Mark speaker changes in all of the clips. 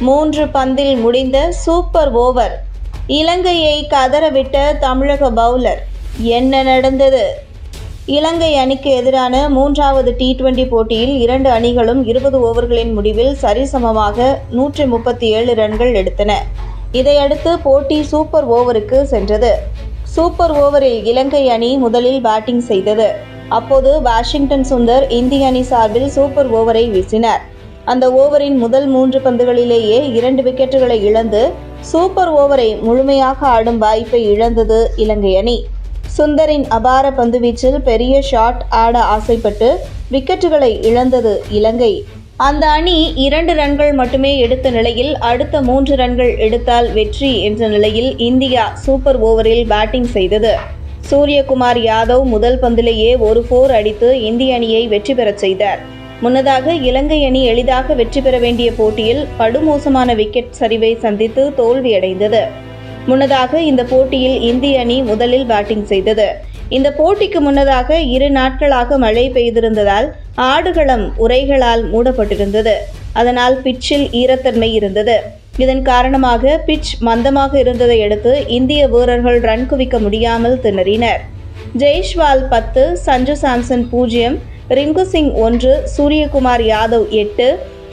Speaker 1: மூன்று பந்தில் முடிந்த சூப்பர் ஓவர். இலங்கையை கதறவிட்ட தமிழக பவுலர். என்ன நடந்தது? இலங்கை அணிக்கு எதிரான மூன்றாவது டி டுவெண்டி போட்டியில் இரண்டு அணிகளும் இருபது ஓவர்களின் முடிவில் சரிசமமாக நூற்றி முப்பத்தி ஏழு ரன்கள் எடுத்தன. இதையடுத்து போட்டி சூப்பர் ஓவருக்கு சென்றது. சூப்பர் ஓவரில் இலங்கை அணி முதலில் பேட்டிங் செய்தது. அப்போது வாஷிங்டன் சுந்தர் இந்திய அணி சார்பில் சூப்பர் ஓவரை வீசினார். அந்த ஓவரின் முதல் மூன்று பந்துகளிலேயே இரண்டு விக்கெட்டுகளை இழந்து சூப்பர் ஓவரை முழுமையாக ஆடும் வாய்ப்பை இழந்தது இலங்கை அணி. சுந்தரின் அபார பந்துவீச்சில் பெரிய ஷாட் ஆட ஆசைப்பட்டு விக்கெட்டுகளை இழந்தது இலங்கை. அந்த அணி இரண்டு ரன்கள் மட்டுமே எடுத்த நிலையில் அடுத்த மூன்று ரன்கள் எடுத்தால் வெற்றி என்ற நிலையில் இந்தியா சூப்பர் ஓவரில் பேட்டிங் செய்தது. சூரியகுமார் யாதவ் முதல் பந்திலேயே ஒரு போர் அடித்து இந்திய அணியை வெற்றி பெறச் செய்தார். முன்னதாக இலங்கை அணி எளிதாக வெற்றி பெற வேண்டிய போட்டியில் படுமோசமான விக்கெட் சரிவை சந்தித்து தோல்வியடைந்தது. முன்னதாக இந்த போட்டியில் இந்திய அணி முதலில் பேட்டிங் செய்தது. இந்த போட்டிக்கு முன்னதாக இரு நாட்களாக மழை பெய்திருந்ததால் ஆடுகளம் உரைகளால் மூடப்பட்டிருந்தது. அதனால் பிட்சில் ஈரத்தன்மை இருந்தது. இதன் காரணமாக பிட்ச் மந்தமாக இருந்ததை அடுத்து இந்திய வீரர்கள் ரன் குவிக்க முடியாமல் திணறினர். ஜெய்ஷ்வால் பத்து சஞ்சு சாம்சன் பூஜ்ஜியம் ரிங்கு சிங் ஒன்று சூரியகுமார் யாதவ் எட்டு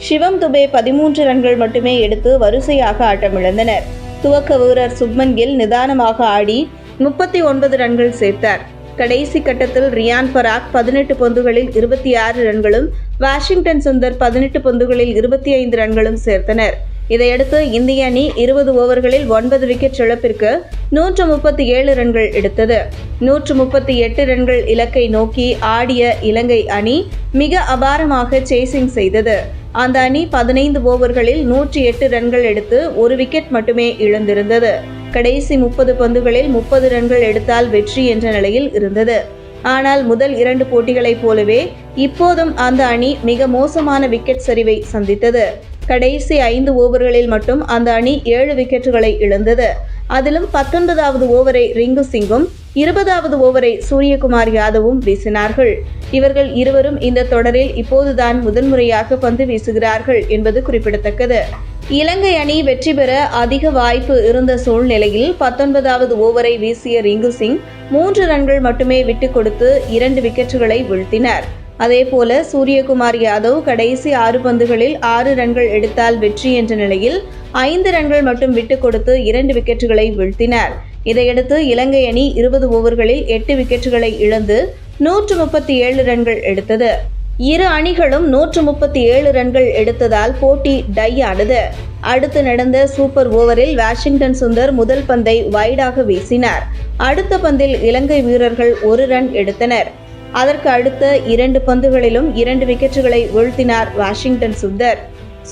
Speaker 1: சிவம் துபே பதிமூன்று ரன்கள் மட்டுமே எடுத்து வரிசையாக ஆட்டமிழந்தனர். துவக்க வீரர் சுப்மன் கில் நிதானமாக ஆடி முப்பத்தி ஒன்பது ரன்கள் சேர்த்தார். கடைசி கட்டத்தில் ரியான் பராக் பதினெட்டு பந்துகளில் இருபத்தி ஆறு ரன்களும் வாஷிங்டன் சுந்தர் பதினெட்டு பந்துகளில் இருபத்தி ஐந்து ரன்களும் சேர்த்தனர். இதையடுத்து இந்திய அணி இருபது ஓவர்களில் ஒன்பது விக்கெட் இழப்பிற்கு நூற்று முப்பத்தி ஏழு ரன்கள் எடுத்தது. நூற்று முப்பத்தி எட்டு ரன்கள் இலக்கை நோக்கி ஆடிய இலங்கை அணி மிக அபாரமாக சேசிங் செய்தது. அந்த அணி பதினைந்து ஓவர்களில் நூற்றி எட்டு ரன்கள் எடுத்து ஒரு விக்கெட் மட்டுமே இழந்திருந்தது. கடைசி முப்பது பந்துகளில் முப்பது ரன்கள் எடுத்தால் வெற்றி என்ற நிலையில் இருந்தது. ஆனால் முதல் இரண்டு போட்டிகளைப் போலவே இப்போதும் அந்த அணி மிக மோசமான விக்கெட் சரிவை சந்தித்தது. கடைசி ஐந்து ஓவர்களில் மட்டும் அந்த அணி ஏழு விக்கெட்டுகளை இழந்தது. அதிலும் பத்தொன்பதாவது ஓவரை ரிங்கு சிங்கும் இருபதாவது ஓவரை சூரியகுமார் யாதவும் வீசினார்கள். இவர்கள் இருவரும் இந்த தொடரில் இப்போதுதான் முதன்முறையாக பந்து வீசுகிறார்கள் என்பது குறிப்பிடத்தக்கது. இலங்கை அணி வெற்றி பெற அதிக வாய்ப்பு இருந்த சூழ்நிலையில் பத்தொன்பதாவது ஓவரை வீசிய ரிங்கு சிங் மூன்று ரன்கள் மட்டுமே விட்டுக் கொடுத்து இரண்டு விக்கெட்டுகளை வீழ்த்தினர். அதேபோல சூரியகுமார் யாதவ் கடைசி ஆறு பந்துகளில் ஆறு ரன்கள் எடுத்தால் வெற்றி என்ற நிலையில் ஐந்து ரன்கள் மட்டும் விட்டுக் கொடுத்து இரண்டு விக்கெட்டுகளை வீழ்த்தினார். இதையடுத்து இலங்கை அணி இருபது ஓவர்களில் எட்டு விக்கெட்டுகளை இழந்து நூற்று முப்பத்தி ஏழு ரன்கள் எடுத்தது. இரு அணிகளும் நூற்று முப்பத்தி ஏழு ரன்கள் எடுத்ததால் போட்டி டை ஆனது. அடுத்து நடந்த சூப்பர் ஓவரில் வாஷிங்டன் சுந்தர் முதல் பந்தை வைடாக வீசினார். அடுத்த பந்தில் இலங்கை வீரர்கள் ஒரு ரன் எடுத்தனர். அதற்கு அடுத்த இரண்டு பந்துகளிலும் இரண்டு விக்கெட்டுகளை வீழ்த்தினார் வாஷிங்டன் சுந்தர்.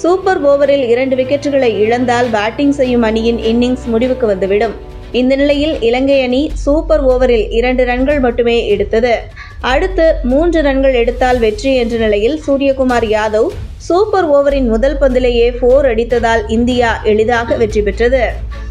Speaker 1: சூப்பர் ஓவரில் இரண்டு விக்கெட்டுகளை இழந்தால் பேட்டிங் செய்யும் அணியின் இன்னிங்ஸ் முடிவுக்கு வந்துவிடும். இந்த நிலையில் இலங்கை அணி சூப்பர் ஓவரில் இரண்டு ரன்கள் மட்டுமே எடுத்தது. அடுத்து மூன்று ரன்கள் எடுத்தால் வெற்றி என்ற நிலையில் சூரியகுமார் யாதவ் சூப்பர் ஓவரின் முதல் பந்திலேயே போர் அடித்ததால் இந்தியா எளிதாக வெற்றி பெற்றது.